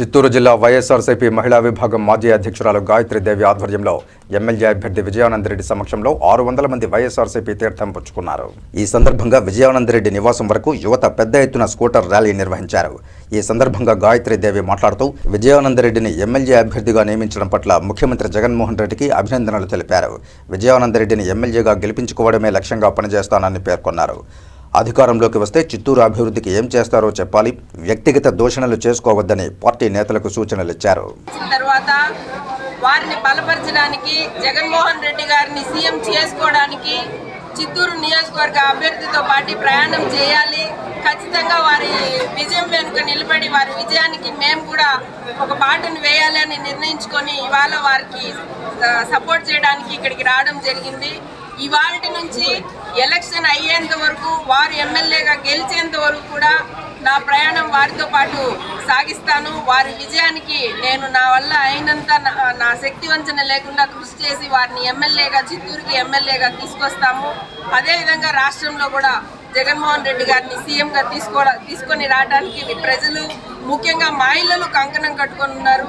చిత్తూరు జిల్లా వైఎస్ఆర్సీపీ మహిళా విభాగం మాజీ అధ్యక్షురాలు గాయత్రి దేవి ఆధ్వర్యంలో ఎమ్మెల్యే అభ్యర్థి విజయానందరెడ్డి సమక్షంలో ఆరు వందల మంది వైఎస్ఆర్సీపీ తీర్థం పుచ్చుకున్నారు. ఈ సందర్భంగా విజయానందరెడ్డి నివాసం వరకు యువత పెద్ద ఎత్తున స్కూటర్ ర్యాలీ నిర్వహించారు. ఈ సందర్భంగా గాయత్రి దేవి మాట్లాడుతూ విజయానందరెడ్డిని ఎమ్మెల్యే అభ్యర్థిగా నియమించడం పట్ల ముఖ్యమంత్రి జగన్మోహన్ రెడ్డికి అభినందనలు తెలిపారు. విజయానందరెడ్డిని ఎమ్మెల్యేగా గెలిపించుకోవడమే లక్ష్యంగా పనిచేస్తానని పేర్కొన్నారు. అధికారంలోకి వస్తే చిత్తూరు అభివృద్ధికి ఏం చేస్తారో చెప్పాలి. వ్యక్తిగత దూషణలు చేసుకోవద్దని పార్టీ నేతలకు సూచనలు ఇచ్చారు. తర్వాత వారిని బలపరచడానికి జగన్మోహన్ రెడ్డి గారిని సీఎం చేసుకోవడానికి చిత్తూరు నియోజకవర్గ అభ్యర్థితో పాటు ప్రయాణం చేయాలి. ఖచ్చితంగా వారి విజయం వెనుక నిలబడి వారి విజయానికి మేము కూడా ఒక బాటను వేయాలి అని నిర్ణయించుకొని ఇవాళ వారికి సపోర్ట్ చేయడానికి ఇక్కడికి రావడం జరిగింది. ఇవాళ నుంచి ఎలక్షన్ వరకు వారు ఎమ్మెల్యేగా గెలిచేంత వరకు కూడా నా ప్రయాణం వారితో పాటు సాగిస్తాను. వారి విజయానికి నేను నా వల్ల అయినంత నా- నా శక్తి వంచన లేకుండా కృషి చేసి వారిని ఎమ్మెల్యేగా చిత్తూరుకి ఎమ్మెల్యేగా తీసుకొస్తాము. అదేవిధంగా రాష్ట్రంలో కూడా జగన్మోహన్ రెడ్డి గారిని సీఎంగా తీసుకో తీసుకొని రావడానికి ప్రజలు ముఖ్యంగా మహిళలు కంకణం కట్టుకొని ఉన్నారు.